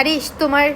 আরিশ তোমার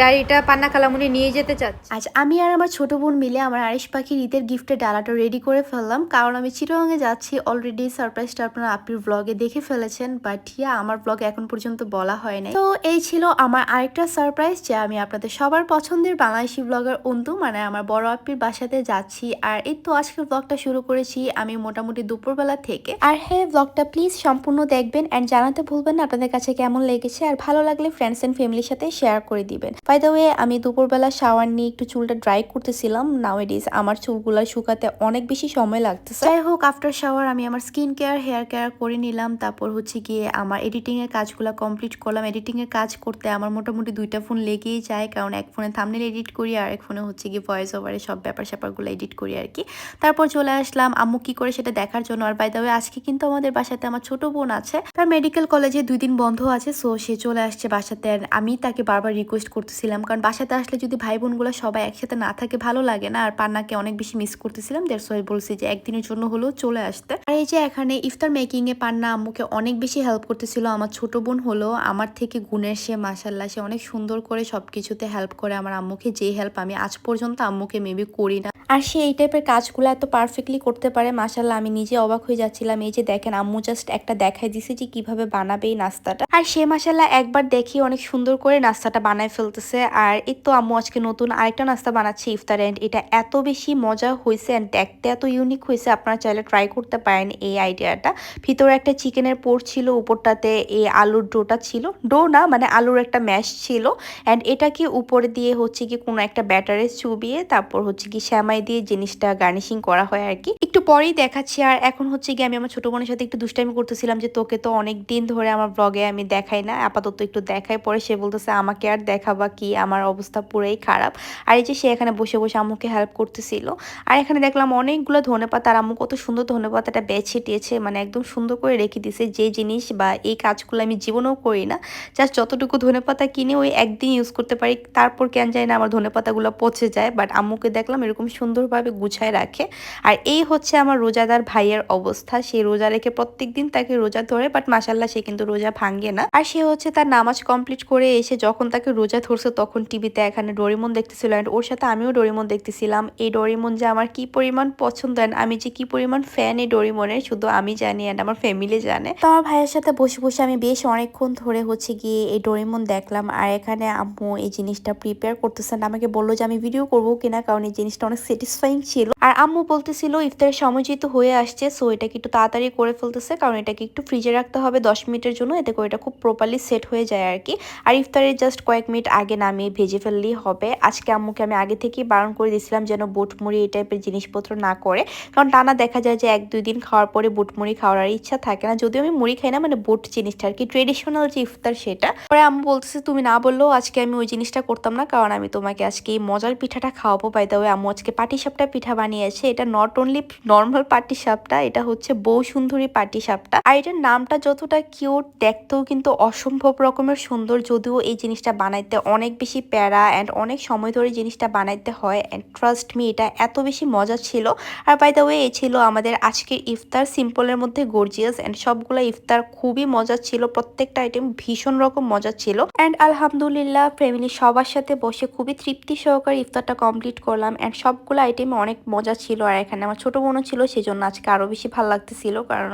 ডায়েরিটা পান্না খালামুনি নিয়ে যেতে চাচ্ছে। আজ আমি আর আমার ছোট বোন মিলে আমার আরিশ পাখির ঈদের গিফটের ডালাটা রেডি করে ফেললাম। কারণ আমি চিরঙ্গে যাচ্ছি অলরেডি সারপ্রাইজটা আপনারা আপির ব্লগে দেখে ফেলেছেন বাট ইয়া আমার ব্লগে এখন পর্যন্ত বলা হয় নাই। তো এই ছিল আমার আরেকটা সারপ্রাইজ যে আমি আপনাদের সবার পছন্দের বাংলাদেশি ব্লগার অন্তু মানে আমার বড় আপির বাসাতে যাচ্ছি। আর এই তো আজকের ব্লগটা শুরু করেছি আমি মোটামুটি দুপুরবেলা থেকে। আর হ্যাঁ ব্লগটা প্লিজ সম্পূর্ণ দেখবেন অ্যান্ড জানাতে ভুলবেন না আপনাদের কাছে কেমন লেগেছে, আর ভালো লাগলে ফ্রেন্ডস অ্যান্ড ফ্যামিলির সাথে শেয়ার করে দিবেন। বাই দ্য ওয়ে আমি দুপুরবেলা শাওয়ার নিয়ে একটু চুলটা ড্রাই করতেছিলাম। নাও ইস আমার চুলগুলা শুকাতে অনেক বেশি সময় লাগতেছে। যাই হোক আফটার শাওয়ার আমি আমার স্কিন কেয়ার হেয়ার কেয়ার করে নিলাম। তারপর হচ্ছে গিয়ে আমার এডিটিং এর কাজগুলো কমপ্লিট করলাম। এডিটিং এর কাজ করতে আমার মোটামুটি দুইটা ফোন লেগেই যায়। কারণ এক ফোনে থামনেল এডিট করি আর এক ফোনে হচ্ছে গিয়ে ভয়েস ওভারে সব ব্যাপার স্যাপারগুলো এডিট করি আর কি। তারপর চলে আসলাম আম্মু কি করে সেটা দেখার জন্য। আর বাই দ্য ওয়ে আজকে কিন্তু আমাদের বাসাতে আমার ছোট বোন আছে। তার মেডিকেল কলেজে দুই দিন বন্ধ আছে সো সে চলে আসছে বাসাতে। আর আমি তাকে বারবার রিকোয়েস্ট করতেছিলাম। কারণ বাসাতে আসলে যদি ভাই বোনগুলো সবাই একসাথে না থাকে, ভালো লাগে না। আর পান্নাকে অনেক বেশি মিস করতেছিলাম। দেড় সবাই বলছি যে একদিনের জন্য হলেও চলে আসতে। আর এই যে এখানে ইফতার মেকিং এ পান্না আম্মুকে অনেক বেশি হেল্প করতেছিল। আমার ছোট বোন হলো, আমার থেকে গুণের সে মাসাল্লাহ সে অনেক সুন্দর করে সবকিছুতে হেল্প করে। আমার আম্মুকে যে হেল্প আমি আজ পর্যন্ত আম্মুকে মেবি করি না। আর সে এই টাইপের কাজগুলো এত পারফেক্টলি করতে পারে মাসাল্লাহ আমি নিজে অবাক হয়ে যাচ্ছিলাম। এই যে দেখেন, আম্মু জাস্ট একটা দেখাই দিছে যে কীভাবে বানাবে এই নাস্তাটা। আর সে মাসাল্লাহ একবার দেখি অনেক সুন্দর করে নাস্তাটা বানায় ফেলতেছে আর এই তো আম্মু, আজকে নতুন আরেকটা নাস্তা বানাচ্ছে ইফতার অ্যান্ড এটা এত বেশি মজা হয়েছে অ্যান্ড দেখতে এত ইউনিক হয়েছে আপনারা চাইলে ট্রাই করতে পারেন এই আইডিয়াটা। ভিতরে একটা চিকেনের পোর ছিল, উপরটাতে এই আলুর ডোটা ছিল। ডো না মানে আলুর একটা ম্যাশ ছিল। অ্যান্ড এটাকে উপরে দিয়ে হচ্ছে কি কোনো একটা ব্যাটারে চুবিয়ে, তারপর হচ্ছে কি শ্যামাই দিয়ে জিনিসটা গার্নিশিং করা হয় আর কি। একটু পরেই দেখাচ্ছি আর এখন হচ্ছে কি আমি আমার ছোট বোনের সাথে একটু দুষ্টামি করতেছিলাম যে তোকে তো অনেক দিন ধরে আমার ব্লগে আমি দেখাই না, আপাতত একটু দেখাই, পরে সে বলতেছে আমাকে আর দেখাবা কি আমার অবস্থা পুরোই খারাপ। আর এই যে সে এখানে বসে বসে আম্মুকে হেল্প করতেছিল। আর এখানে দেখলাম অনেকগুলো ধনেপাতা আর আম্মু কত সুন্দর ধনেপাতাটা বেছে টিয়েছে মানে একদম সুন্দর করে রেখে দিছে। যে জিনিস বা এই কাজগুলো আমি জীবনেও করি না জাস্ট যতটুকু ধনেপাতা কিনে ওই একদিন ইউজ করতে পারি। তারপর কেন যায় না আমার ধনেপাতাগুলো পচে যায় বাট আম্মুকে দেখলাম এরকম সুন্দরভাবে গুছায় রাখে। আর এই হচ্ছে আমার রোজাদার ভাইয়ের অবস্থা। সে রোজা রেখে প্রত্যেক দিন তাকে রোজা ধরে বাট মাসাল্লাহ সে কিন্তু রোজা ভাঙ্গে না। আর সে হচ্ছে তার নামাজ কমপ্লিট করে এসে যখন তাকে রোজা ধরছে তখন টিভিতে এখানে ডোরিমন দেখতেছিল অ্যান্ড ওর সাথে আমিও ডোরিমন দেখতেছিলাম। এই ডোরিমন যে আমার কি পরিমাণ পছন্দ and আমি যে কি পরিমাণ ফ্যান এই ডোরিমনের শুধু আমি জানি অ্যান্ড আমার ফ্যামিলি জানে। তো আমার ভাইয়ের সাথে বসে বসে আমি বেশ অনেকক্ষণ ধরে হচ্ছে গিয়ে এই ডোরিমন দেখলাম আর এখানে আম্মু এই জিনিসটা প্রিপেয়ার করতেছেন আমাকে বলল যে আমি ভিডিও করব কিনা, কারণ এই জিনিসটা অনেক স্যাটিসফাইং ছিল। আর আম্মু বলতেছিল, ইফতারের সময় যেহেতু হয়ে আসছে সো এটাকে একটু তাড়াতাড়ি করে ফেলতেছে, কারণ এটাকে একটু ফ্রিজে রাখতে হবে, দশ মিনিটের জন্য, এতে করে এটা খুব প্রপারলি সেট হয়ে যায় আর কি আর ইফতারের জাস্ট কয়েক মিনিট আগে নামিয়ে ভেজে ফেললেই হবে। আজকে আম্মুকে আমি আগে থেকেই বারণ করে দিয়েছিলাম যেন বুট মুড়ি এই টাইপের জিনিসপত্র না করে। কারণ টানা দেখা যায় যে এক, দুই দিন খাওয়ার পরে বুটমুড়ি খাওয়ার ইচ্ছা থাকে না। যদিও আমি মুড়ি খাই না মানে বুট জিনিসটা আর কি ট্রেডিশনাল যে ইফতার সেটা। পরে আম্মু বলতেছে, তুমি না বললেও আজকে আমি ওই জিনিসটা করতাম না, কারণ আমি তোমাকে আজকে এই মজার পিঠাটা খাওয়াবো। পাই দেওয়া আম্মু আজকে পাটি সাপটা পিঠা বানিয়েছে। এটা নট অনলি নর্মাল পাটি সাপটা এটা হচ্ছে বউ সুন্দরী পাটি সাপটা আর এটার নামটা যতটা কিউট দেখতেও কিন্তু অসম্ভব রকমের সুন্দর। যদিও এই জিনিসটা বানাইতে অনেক বেশি প্যারা অ্যান্ড অনেক সময় ধরে জিনিসটা বানাইতে হয় অ্যান্ড ট্রাস্ট মি এটা এত বেশি মজা ছিল। আর বাই দ্য ওয়ে এ ছিল আমাদের আজকের ইফতার সিম্পলের মধ্যে গর্জিয়াস অ্যান্ড সবগুলো ইফতার খুবই মজা ছিল, প্রত্যেকটা আইটেম ভীষণ রকম মজা ছিল। অ্যান্ড আলহামদুলিল্লাহ ফ্যামিলি সবার সাথে বসে খুবই তৃপ্তি সহকারে ইফতারটা কমপ্লিট করলাম অ্যান্ড সবগুলো আইটেম অনেক মজা ছিল। আর এখানে আমার ছোট বোনও ছিল, সেজন্য আজকে আরও বেশি ভালো লাগতেছিল, কারণ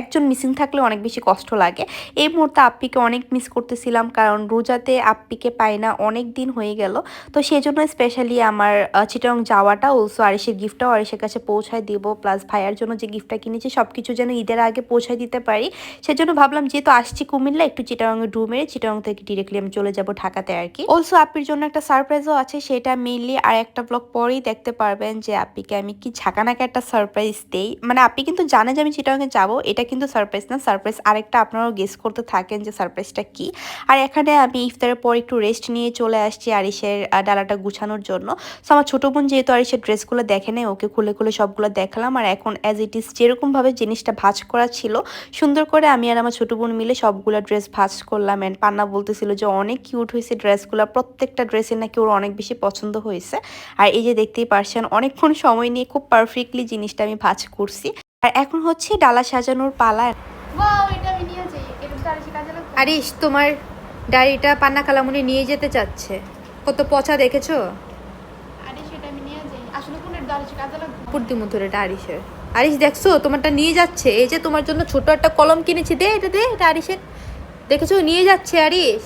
একজন মিসিং থাকলে অনেক বেশি কষ্ট লাগে। এই মুহূর্তে আপ্পিকে অনেক মিস করতেছিলাম, কারণ রোজাতে আপ্পিকে পাই না অনেক দিন হয়ে গেল। তো সেই জন্য স্পেশালি আমার চিটং যাওয়াটা অলসো আরিসের গিফটটাও আরিসের কাছে পৌঁছায় দিব। প্লাস ভাইয়ার জন্য যে গিফটটা কিনেছি সব কিছু যেন ঈদের আগে পৌঁছায় দিতে পারি। সেজন্য ভাবলাম যেহেতু আসছি কুমিল্লা, একটু চিটাং ডু মেরে চিটাং থেকে ডিরেক্টলি আমি চলে যাব ঢাকাতে আর কি। অলসো আপ্পির জন্য একটা সারপ্রাইজও আছে, সেটা মেইনলি আর একটা ব্লগ পরেই দেখতে পারবেন যে আপিকে আমি কি ঝাঁকানাকে একটা সারপ্রাইজ দেই। মানে আপনি কিন্তু জানে যে আমি চিটাংয়ে যাব, এটা কিন্তু সারপ্রাইজ না। সারপ্রাইজ আরেকটা আপনারাও গেস করতে থাকেন যে সারপ্রাইজটা কি। আর এখানে আমি ইফতারের পর একটু রেস্ট নিয়ে চলে আসছি আরিসের ডালাটা গুছানোর জন্য। সো আমার ছোটো বোন যেহেতু আরিসের ড্রেসগুলো দেখে নেই ওকে খুলে খুলে সবগুলো দেখালাম। আর এখন অ্যাজ ইট ইজ যেরকমভাবে জিনিসটা ভাজ করা ছিল সুন্দর করে আমি আর আমার ছোটো বোন মিলে সবগুলো ড্রেস ভাজ করলাম। অ্যান্ড পান্না বলতেছিল যে অনেক কিউট হয়েছে ড্রেসগুলো। প্রত্যেকটা ড্রেসের নাকি ওর অনেক বেশি পছন্দ হয়েছে। আর এই যে দেখতেই পারছেন অনেকক্ষণ সময় নিয়ে খুব পারফেক্টলি জিনিসটা আমি ভাজ করছি। আর এখন হচ্ছে ডালা সাজানোর পালা। নিয়ে আরিসে তোমার ডায়েরিটা পান্না কালামুনি নিয়ে যেতে চাচ্ছে। কত পচা দেখেছ? এটা আরিসের আরিস দেখছ? তোমারটা নিয়ে যাচ্ছে। এই যে তোমার জন্য ছোট একটা কলম কিনেছি দে এটা দে এটা আরিসের দেখেছ? নিয়ে যাচ্ছে আরিস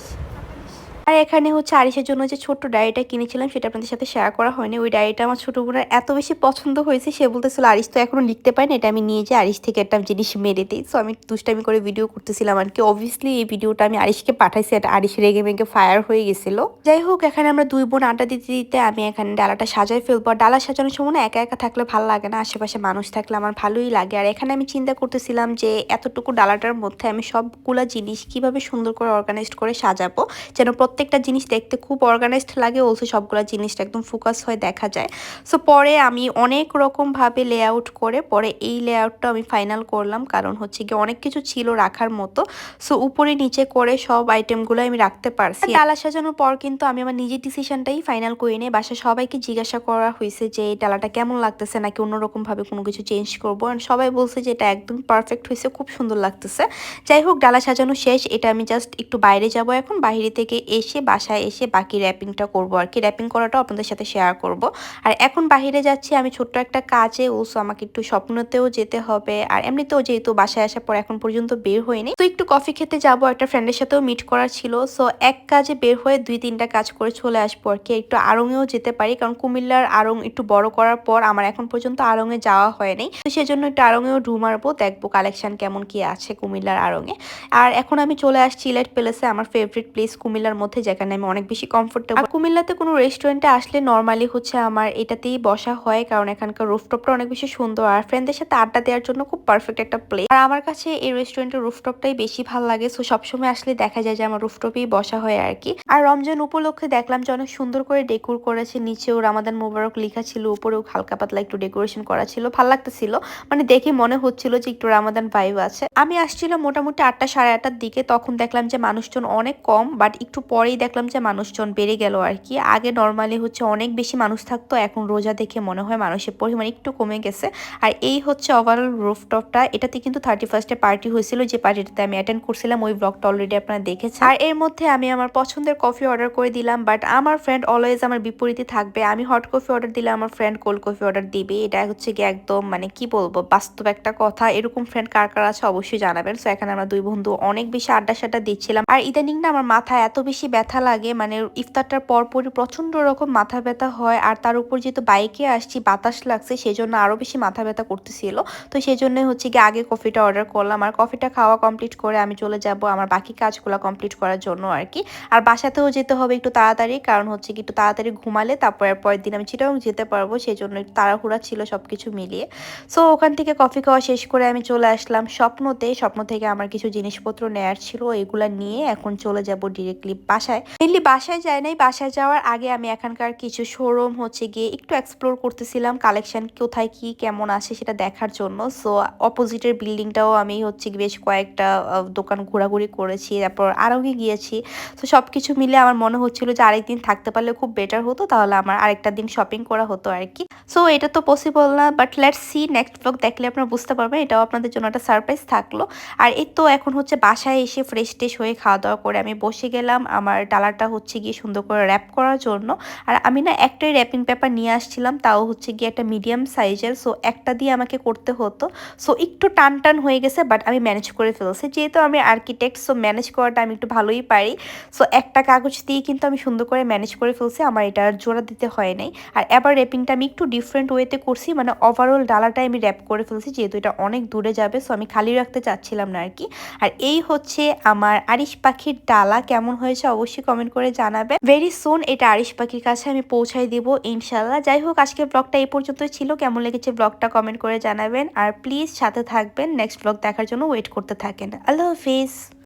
আর এখানে হচ্ছে আরিসের জন্য যে ছোট্ট ডায়েরিটা কিনেছিলাম, সেটা আপনাদের সাথে শেয়ার করা হয়নি। ওই ডায়েরিটা আমার ছোট বোনের এত বেশি পছন্দ হয়েছে, সে বলতেছিল আরিস তো এখনও লিখতে পারে না এটা আমি নিয়ে যাই আরিস থেকে একটা জিনিস মেরে দিই। সো আমি দুষ্টামি করে ভিডিও করতেছিলাম আর কি অবভিয়াসলি এই ভিডিওটা আমি আরিসকে পাঠাইছি। এটা আরিস রেগে মেগে ফায়ার হয়ে গেছিল। যাই হোক, এখানে আমরা দুই বোন আড্ডা দিতে দিতে আমি এখানে ডালাটা সাজাই ফেলব। আর ডালা সাজানোর সময় না একা একা থাকলে ভালো লাগে না। আশেপাশে মানুষ থাকলে আমার ভালোই লাগে। আর এখানে আমি চিন্তা করতেছিলাম যে, এতটুকু ডালাটার মধ্যে আমি সবগুলা জিনিস কীভাবে সুন্দর করে অর্গানাইজড করে সাজাবো, যেন প্রত্যেকটা জিনিস দেখতে খুব অর্গানাইজড লাগে অলসো সবগুলা জিনিসটা একদম ফোকাস হয়ে দেখা যায়। সো পরে আমি অনেক রকমভাবে লেআউট করে, পরে এই লেআউটটা আমি ফাইনাল করলাম, কারণ হচ্ছে কি অনেক কিছু ছিল রাখার মতো। সো উপরে নিচে করে সব আইটেমগুলো আমি রাখতে পারছি। ডালা সাজানোর পর কিন্তু আমি আমার নিজের ডিসিশনটাই ফাইনাল করে নিয়ে বাসা সবাইকে জিজ্ঞাসা করা হয়েছে যে, এই ডালাটা কেমন লাগতেছে? নাকি অন্যরকম ভাবে কোনো কিছু চেঞ্জ করব? আর সবাই বলছে যে, এটা একদম পারফেক্ট হয়েছে খুব সুন্দর লাগতেছে। যাই হোক, ডালা সাজানো শেষ। এটা আমি জাস্ট একটু বাইরে যাব এখন। বাইরে থেকে এসে বাসায় এসে বাকি র্যাপিংটা করব আর কি। র্যাপিং করাটাও আপনাদের সাথে শেয়ার করব। আর এখন বাইরে যাচ্ছি, আমি ছোট্ট একটা কাজে ওসো আমাকে একটু স্বপ্নতেও যেতে হবে। আর এমনিতেও যেহেতু বাসায় আসার পর এখন পর্যন্ত বের হয়নি তো একটু কফি খেতে যাব। একটা ফ্রেন্ডের সাথেও মিট করার ছিল। সো এক কাজে বের হয়ে দুই তিনটা কাজ করে চলে আসব আর কি। একটু আড়ংয়েও যেতে পারি, কারণ কুমিল্লার আড়ং একটু বড় করার পর আমার এখন পর্যন্ত আড়ংয়ে যাওয়া হয়নি। তো সেজন্য একটু আড়ংয়েও ঢু মারবো দেখব কালেকশন কেমন কি আছে কুমিল্লার আড়ংয়ে আর এখন আমি চলে আসছি ইলাইট প্লেসে আমার ফেভারিট প্লেস কুমিল্লার মধ্যে যেখানে আমি অনেক বেশি কমফোর্টেবল কুমিল্লাতে কোনো রেস্টুরেন্টে আসলে নর্মালি হচ্ছে আমার এটাতেই বসা হয়, কারণ এখানকার রুফটপটা অনেক বেশি সুন্দর। আর ফ্রেন্ডদের সাথে আড্ডা দেওয়ার জন্য খুব পারফেক্ট একটা প্লেস আর আমার কাছে এই রেস্টুরেন্টের রুফটপটাই বেশি ভালো লাগে। সো সবসময় আসলে দেখা যায় যে, আমার রুফটপেই বসা হয় আর কি। আর রমজান উপলক্ষে দেখলাম যে, অনেক সুন্দর করে ডেকোর করেছে। নিচেও রামাদান মোবারক লেখা ছিল উপরেও হালকা পাতলা একটু ডেকোরেশন করা ছিল। ভালো লাগতেছিল। মানে দেখে মনে হচ্ছিল যে, একটু রামাদান ভাইব আছে। আমি আসছিলাম মোটামুটি আটটা সাড়ে আটটার দিকে। তখন দেখলাম যে, মানুষজন অনেক কম বাট একটু পরেই দেখলাম যে মানুষজন বেড়ে গেল আর কি। আগে নর্মালি হচ্ছে অনেক বেশি মানুষ থাকতো, এখন রোজা দেখে মনে হয় মানুষের পরিমাণ একটু কমে গেছে। আর এই হচ্ছে ওভারঅল রুফটপটা এটাতে কিন্তু থার্টি ফার্স্টে পার্টি হয়েছিল, যে পার্টিটাতে আমি অ্যাটেন্ড করছিলাম, ওই ব্লগটা অলরেডি আপনারা দেখেছেন। আর এর মধ্যে আমি আমার পছন্দের কফি অর্ডার করে দিলাম বাট আমার ফ্রেন্ড অলওয়েজ আমার বিপরীতে থাকবে। আমি হট কফি অর্ডার দিলে আমার ফ্রেন্ড কোল্ড কফি অর্ডার দিবে। এটা হচ্ছে গিয়ে একদম মানে কি বলব, বাস্তব একটা কথা। এরকম ফ্রেন্ড কার কার আছে অবশ্যই জানাবেন। সো এখানে আমরা দুই বন্ধু অনেক বেশি আড্ডা সাড্ডা দিচ্ছিলাম। আর ইদানিং না আমার মাথা এত বেশি ব্যথা লাগে মানে ইফতারটার পরপরই প্রচণ্ড রকম মাথা ব্যথা হয় আর তার উপর যেহেতু বাইকে আসছি, বাতাস লাগছে, সেজন্য আরও বেশি মাথা ব্যথা করতেছিল। তো সেই জন্য হচ্ছে কি আগে কফিটা অর্ডার করলাম আর কফিটা খাওয়া কমপ্লিট করে আমি চলে যাব আমার বাকি কাজগুলো কমপ্লিট করার জন্য আর কি। আর বাসাতেও যেতে হবে একটু তাড়াতাড়ি, কারণ হচ্ছে কি একটু তাড়াতাড়ি ঘুমালে তারপর পরের দিন আমি চিটাও যেতে পারব সেই জন্য একটু তাড়াহুড়া ছিল সব কিছু মিলিয়ে। সো ওখান থেকে কফি খাওয়া শেষ করে আমি চলে আসলাম স্বপ্নতে। স্বপ্ন থেকে আমার কিছু জিনিসপত্র নেয়ার ছিল, এগুলা নিয়ে এখন চলে যাব ডিরেক্টলি বাসায়। মেনলি বাসায় যায় নাই, বাসায় যাওয়ার আগে আমি এখানকার কিছু শোরুম হচ্ছে গিয়ে একটু এক্সপ্লোর করতেছিলাম কালেকশন কোথায় কি, কেমন আছে সেটা দেখার জন্য। সো অপোজিটের বিল্ডিংটাও আমি হচ্ছে বেশ কয়েকটা দোকান ঘোরাঘুরি করেছি, তারপর আরও গিয়েছি। তো সব কিছু মিলে আমার মনে হচ্ছিল যে আরেকদিন থাকতে পারলে খুব বেটার হতো, তাহলে আমার আরেকটা দিন শপিং করা হতো আর কি। সো এটা তো পসিবল না but let's see next blog দেখলে আপনারা বুঝতে পারবেন, এটাও আপনাদের জন্য একটা সারপ্রাইজ থাকল। আর এই তো এখন হচ্ছে বাসায় এসে ফ্রেশ ট্রেশ হয়ে খাওয়া দাওয়া করে আমি বসে গেলাম, আমার ডালাটা হচ্ছে গিয়ে সুন্দর করে র্যাপ করার জন্য। আর আমি না একটাই র্যাপিং পেপার নিয়ে আসছিলাম, তাও হচ্ছে গিয়ে একটা মিডিয়াম সাইজের সো একটা দিয়ে আমাকে করতে হতো। সো একটু টান টান হয়ে গেছে বাট আমি ম্যানেজ করে ফেলছি। যেহেতু আমি আর্কিটেক্ট সো ম্যানেজ করাটা আমি একটু ভালোই পারি। সো একটা কাগজ দিয়ে কিন্তু আমি সুন্দর করে ম্যানেজ করে ফেলছি, আমার এটা আর জোড়া দিতে হয় নাই। আর এবার র্যাপিংটা আমি একটু ডিফারেন্ট ওয়েতে করছি মানে ওভারঅল ডালাটাই আমি র্যাপ করে ফেলছি, যেহেতু এটা অনেক দূরে যাবে সো আমি খালি রাখতে চাচ্ছিলাম না আর কি। আর এই হচ্ছে আমার আরিশ পাখির ডালা, কেমন হয়েছে অবশ্যই কমেন্ট করে জানাবেন। ভেরি সুন এটা আরিশ পাখির কাছে আমি পৌঁছাই দিব ইনশাল্লাহ যাই হোক আজকে ব্লগটা এই পর্যন্ত ছিল। কেমন লেগেছে ব্লগটা কমেন্ট করে জানাবেন। আর প্লিজ সাথে থাকবেন। নেক্সট ব্লগ দেখার জন্য ওয়েট করতে থাকেন। আল্লাহ হাফিজ।